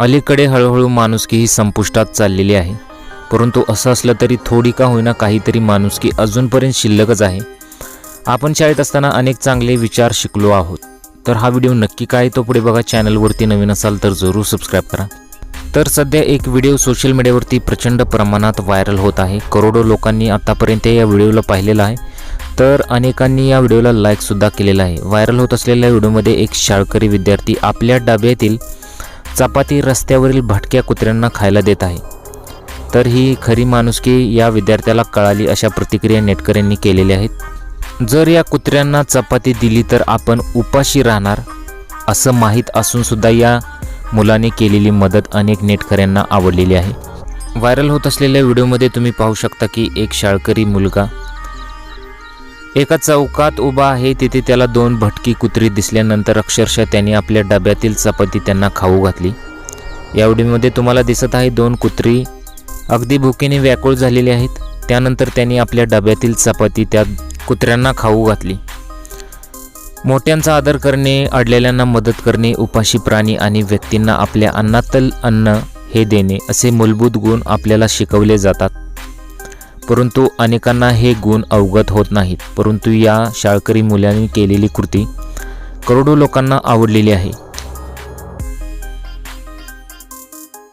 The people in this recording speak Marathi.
अलीकडे हळूहळू माणुसकी ही संपुष्टात चाललेली आहे. परंतु असं असलं तरी थोडी का होईना काहीतरी माणुसकी अजूनपर्यंत शिल्लकच आहे. आपण शाळेत असताना अनेक चांगले विचार शिकलो आहोत. तर हा व्हिडिओ नक्की काय तो पुढे बघा. चॅनलवरती नवीन असाल तर जरूर सबस्क्राईब करा. तर सध्या एक व्हिडिओ सोशल मीडियावरती प्रचंड प्रमाणात व्हायरल होत आहे. करोडो लोकांनी आतापर्यंत या व्हिडिओला पाहिलेला आहे. तर अनेकांनी या व्हिडिओला लाईकसुद्धा केलेला आहे. व्हायरल होत असलेल्या व्हिडिओमध्ये एक शाळकरी विद्यार्थी आपल्या डाब्यातील चपाती रस्त्यावरील भटक्या कुत्र्यांना खायला देत आहे. तर ही खरी माणुसकी या विद्यार्थ्याला कळाली अशा प्रतिक्रिया नेटकऱ्यांनी केलेल्या आहेत. जर या कुत्र्यांना चपाती दिली तर आपण उपाशी राहणार असं माहीत असूनसुद्धा या मुलाने केलेली मदत अनेक नेटकऱ्यांना आवडलेली आहे. व्हायरल होत असलेल्या व्हिडिओमध्ये तुम्ही पाहू शकता की एक शाळकरी मुलगा एका चौकात उभा आहे तिथे त्याला दोन भटकी कुत्री दिसल्यानंतर अक्षरशः त्यांनी आपल्या डब्यातील चपाती त्यांना खाऊ घातली. या व्हिडिओमध्ये तुम्हाला दिसत आहे दोन कुत्री. अगदी भुकेने व्याकुळ झालेली आहेत. त्यानंतर त्यांनी आपल्या डब्यातील चपाती त्या कुत्र्यांना खाऊ घातली. मोठ्यांचा आदर करणे अडलेल्यांना मदत करणे उपाशी प्राणी आणि व्यक्तींना आपल्या अन्नातल अन्न हे देणे असे मूलभूत गुण आपल्याला शिकवले जातात. परंतु अनेकांना हे गुण अवगत होत नाहीत परंतु या शाळकरी मुलांनी केलेली कृती करोडो लोकांना आवडलेली आहे.